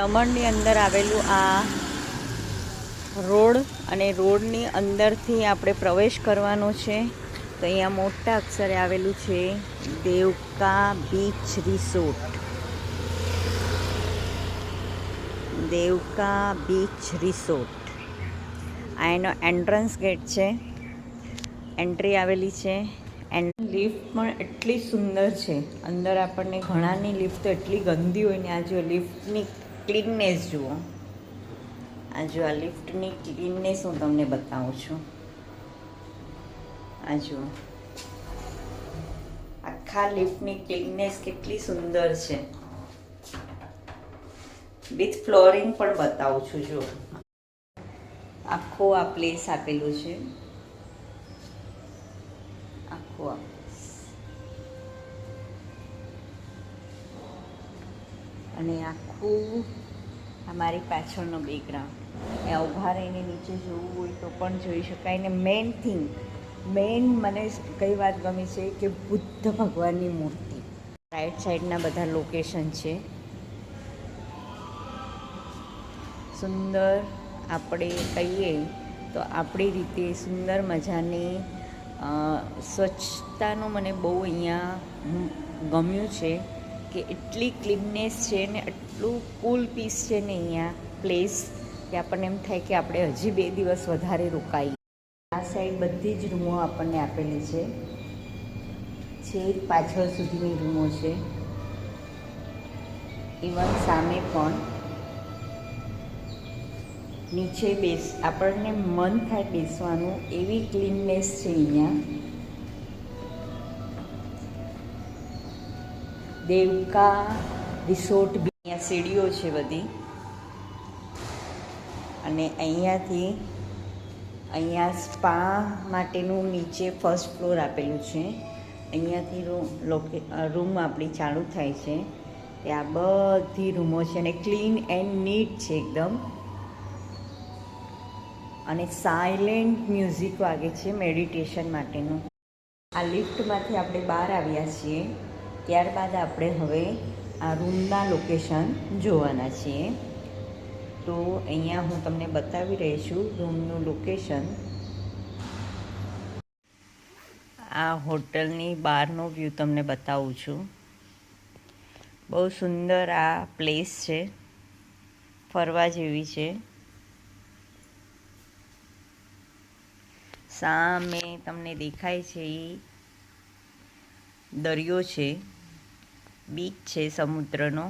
દમણની અંદર આવેલું આ રોડ અને રોડની અંદરથી આપણે પ્રવેશ કરવાનો છે. તો અહીંયા મોટા અક્ષરે આવેલું છે Devka beach resort. Devka beach resort. આ એનો એન્ટ્રન્સ ગેટ છે. એન્ટ્રી આવેલી છે. એન્ડ લિફ્ટ પણ એટલી સુંદર છે. અંદર આપણને ઘણાની લિફ્ટ એટલી ગંદી હોય ને આ જો લિફ્ટની ક્લીનનેસ જુઓ. આ જો આ લિફ્ટની ક્લીનનેસ હું તમને બતાવું છું. આ જુઓ. આખા લિફ્ટની ક્લીનનેસ કેટલી સુંદર છે. વિથ ફ્લોરિંગ પણ બતાવું છું જો આખો આ પ્લેસ આપેલું છે. આખો આ. અને આખું અમારી પાછળનો બેકગ્રાઉન્ડ એ ઊભા રહીને નીચે જોવું હોય તો પણ જોઈ શકાય. ને મેઇન થિંગ મેઇન મને કઈ વાત ગમે છે કે બુદ્ધ ભગવાનની મૂર્તિ. રાઈટ સાઈડના બધા લોકેશન છે. સુંદર આપણે કહીએ તો આપણી રીતે સુંદર મજાની સ્વચ્છતાનું મને બહુ અહીંયા ગમ્યું છે. કે એટલી ક્લીનનેસ છે ને એટલું કુલ પીસ છે ને અહીંયા પ્લેસ કે આપણને એમ થાય કે આપણે હજી બે દિવસ વધારે રોકાઈએ આ સાઈડ બધી જ રૂમો આપણને આપેલી છે. છેક પાછળ સુધીની રૂમો છે. ઇવન સામે પણ. નીચે બેસ, આપણને મન થાય બેસવાનું એવી ક્લીનનેસ છે અહીંયા. દેવકા રિસોર્ટ બી. અહીંયા સીડીઓ છે બધી. અને અહીંયાથી અહીંયા સ્પા માટેનું નીચે ફર્સ્ટ ફ્લોર આપેલું છે. અહીંયાથી રૂમ લોકે રૂમ આપણી ચાલુ થાય છે. ત્યાં બધી રૂમો છે અને ક્લીન એન્ડ નીટ છે એકદમ. અને સાયલેન્ટ મ્યુઝિક વાગે છે મેડિટેશન માટેનું. આ લિફ્ટમાંથી આપણે બહાર આવ્યા છીએ. ત્યારબાદ આપણે હવે આ રૂમના લોકેશન જોવાના છીએ. તો અહીંયા હું તમને બતાવી રહી છું રૂમનું લોકેશન આ હોટલની બહારનો વ્યૂ તમને બતાવું છું. બહુ સુંદર આ પ્લેસ છે. ફરવા જેવી છે. સામે તમને દેખાય છે એ દરિયો છે. બીચ છે સમુદ્રનો